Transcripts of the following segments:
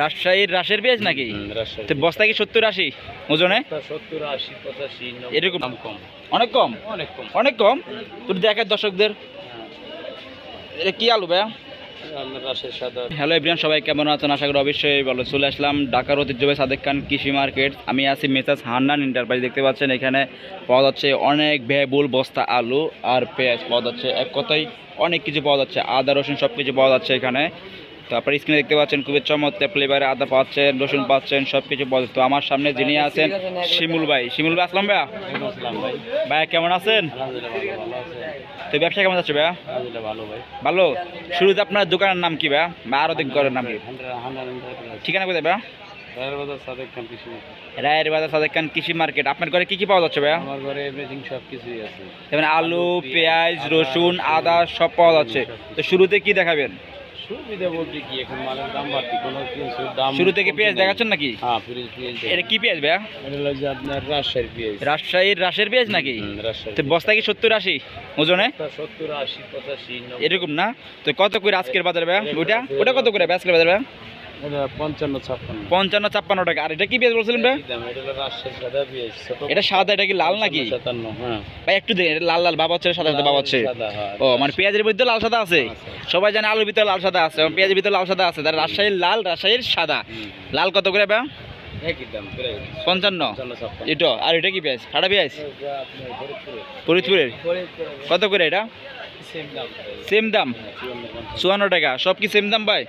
রাজশাহীর রাশের পেঁয়াজ নাকি? তো বস্তা কি সত্তর আশি? ওজনে? সত্তর আশি পঁচাশি এরকম? কম। অনেক কম? অনেক কম। অনেক কম? তুই দেখার দর্শকদের। এটা কি আলু ভাইয়া? আপনার রাজশাহীর সাদা। হ্যালো এভরিয়ান সবাই কেমন আছেন? আশা করি অবশ্যই ভালো। চলে আসলাম ঢাকার ঐতিহ্যবাহী সাদেক খান কৃষি মার্কেট। আমি আছি মেসাজ হান্নান এন্টারপ্রাইজ দেখতে পাচ্ছেন এখানে পাওয়া যাচ্ছে অনেক ব্যয়বহুল বস্তা আলু আর পেঁয়াজ পাওয়া যাচ্ছে। এক কথাই অনেক কিছু পাওয়া যাচ্ছে। আদা রসুন সব কিছু পাওয়া যাচ্ছে এখানে। তারপর স্ক্রিনে দেখতে পাচ্ছেন খুবই চমৎকার ফ্লেভারে আদা পাচ্ছেন রসুন পাচ্ছেন সব কিছু পাওয়া যাচ্ছে তো আমার সামনে যিনি আছেন শিমুল ভাই। শিমুল ভাই আসলাম ভাইয়া। ভাইয়া কেমন আছেন? আলহামদুলিল্লাহ ভালো ভালো তো ব্যবসা কেমন যাচ্ছে ভাইয়া? আলহামদুলিল্লাহ ভালো। ভাই ভালো শুরুতে আপনার দোকানের নাম কি ভাইয়া? বা আরও দিন করার নাম কি? ঠিকানা কোথায় ভাইয়া? কৃষি রায়ের বাজার সাদেক খান কৃষি মার্কেট। আপনার ঘরে কি কি পাওয়া যাচ্ছে ভাইয়া? আমার ঘরে এভরিথিং সব কিছুই আছে। যেমন আলু পেঁয়াজ রসুন আদা সব পাওয়া যাচ্ছে। তো শুরুতে কি দেখাবেন? সুবিধা বলতে কি এখন মালের দাম বাড়তি কোনো কিছুর দাম শুরু থেকে পেঁয়াজ দেখাচ্ছেন নাকি? হ্যাঁ পেঁয়াজ এটা কি পেঁয়াজ ভাইয়া? এটা হলো যে আপনার রাজশাহীর পেঁয়াজ। রাজশাহীর রাশের পেঁয়াজ নাকি? তো বস্তা কি সত্তর আশি ওজনে? সত্তর আশি পঁচাশি এরকম না? তো কত করে আজকের বাজার ভাইয়া? ওইটা ওটা? কত করে আজকের বাজার ভাইয়া? পঞ্চান্ন ছাপ্পান্ন। টাকা। আর এটা কি পেঁয়াজ বলছিলেন ভাইয়া কি দাম? এটা সাদা এটা কি লাল নাকি? হ্যাঁ। ভাই একটু দেখেন এটা লাল লাল বাবা হচ্ছে সাদা সাদা বাবা হচ্ছে। হ্যাঁ। ও মানে পেঁয়াজের মধ্যে লাল সাদা আছে? সবাই জানে আলুর ভিতরে লাল সাদা আছে পেঁয়াজের ভিতরে লাল সাদা আছে তার রাজশাহীর লাল রাজশাহীর সাদা। লাল কত করে প্রায় পঞ্চান্ন। এটা আর এটা কি পেঁয়াজ? সাদা পেঁয়াজ। ফরিদপুরের। কত করে এটা। সেম দাম। চুয়ান্ন, টাকা। সব কি সেম দাম ভাই?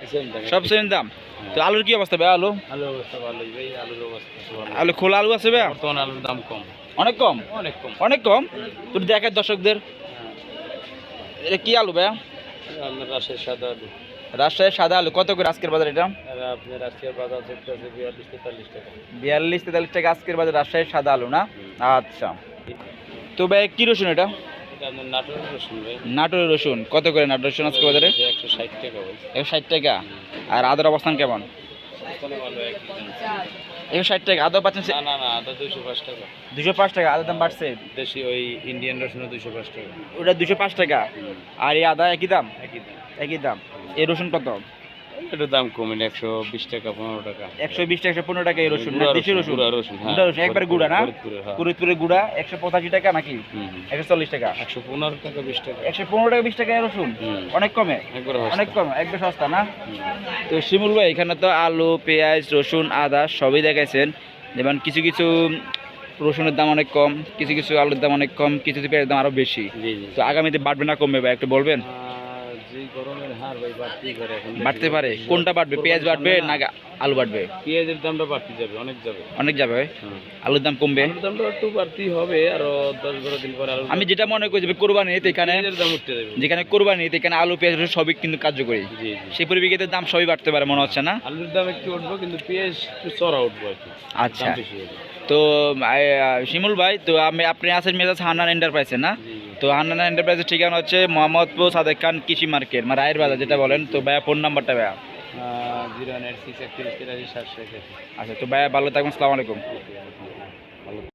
সব সেম দাম? তো আলুর কি অবস্থা ভাই আলু? আলুর অবস্থা ভালোই ভাই, আলুর অবস্থা আলু খোলা আলু আছে ভাই? আলুর দাম কম। অনেক কম? অনেক কম। অনেক কম? তুই দেখার দর্শকদের। এটা কি আলু ভাই? রাজশাহীর সাদা আলু। রাজশাহীর সাদা আলু। কত করে আজকের বাজার এটা? আর বাজার আছে বিয়াল্লিশ তেতাল্লিশ টাকা। আজকের বাজার রাজশাহীর সাদা আলু না? আচ্ছা। তো ভাই কি রসুন এটা? নাটোরের রসুন কত করে নাটোর রসুন আজকে বাজারে? একশো ষাট টাকা একশো ষাট টাকা? আর আদার অবস্থান কেমন। একশো ষাট টাকা। আদা পাচ্ছেন না না না আদা দুশো পাঁচ টাকা। দুশো পাঁচ টাকা। আদার দাম বাড়ছে? দেশি ওই ইন্ডিয়ান রসুন দুশো পাঁচ টাকা। ওটা দুশো পাঁচ টাকা। আর এই আদা একই দাম? একই দাম। একই দাম। এই রসুন কত? এটার দাম কমে একশো বিশ টাকা পনেরো টাকা। একশো বিশ টাকা পনেরো টাকা এই রসুন দেশি রসুন? গুঁড়া রসুন হ্যাঁ গুঁড়া রসুন একবার গুঁড়া না? ফরিদপুরের, হ্যাঁ। গুঁড়া একশো পঁচাশি টাকা নাকি। একশো চল্লিশ টাকা? একশো পনেরো টাকা বিশ টাকা। একশো পনেরো টাকা বিশ টাকা রসুন? অনেক কমে? অনেক কম একবার সস্তা না? তো শিমুল ভাই এখানে তো আলু পেঁয়াজ রসুন আদা সবই দেখাইছেন। যেমন কিছু কিছু রসুনের দাম অনেক কম কিছু কিছু আলুর দাম অনেক কম কিছু কিছু পেঁয়াজের দাম আরও বেশি। তো আগামীতে বাড়বে না কমবে ভাই একটু বলবেন? বাড়তে পারে। কোনটা বাড়বে? পেঁয়াজ বাড়বে না আলু বাড়বে? পেঁয়াজের দামটা বাড়তে যাবে অনেক যাবে। অনেক যাবে আলুর দাম কমবে? দামটা একটু বাড়তেই হবে আরও দশ বারো দিন পরে আলু আমি যেটা মনে করি যে কোরবানি এখানে দাম উঠতে যাবে। যেখানে কোরবানি এখানে আলু পেঁয়াজ সবই কিন্তু কার্যকরী। সেই পরিপ্রেক্ষিতে দাম সবই বাড়তে পারে মনে হচ্ছে না? আলুর দাম একটু উঠবো কিন্তু পেঁয়াজ একটু চড়া উঠবো আচ্ছা। তো শিমুল ভাই তো আমি আপনি আছেন মেজাজ হান্নান এন্টারপ্রাইজে না? তো আন্নানা এন্টারপ্রাইজের ঠিকানা হচ্ছে মোহাম্মদপুর সাদেক খান কৃষি মার্কেট মানে রায়ের বাজার যেটা বলেন। তো ভাইয়া ফোন নাম্বারটা ভাইয়া। জিরো নাইন সিক্স একত্রিশ আচ্ছা তো ভাইয়া ভালো থাকুন সালামালাইকুম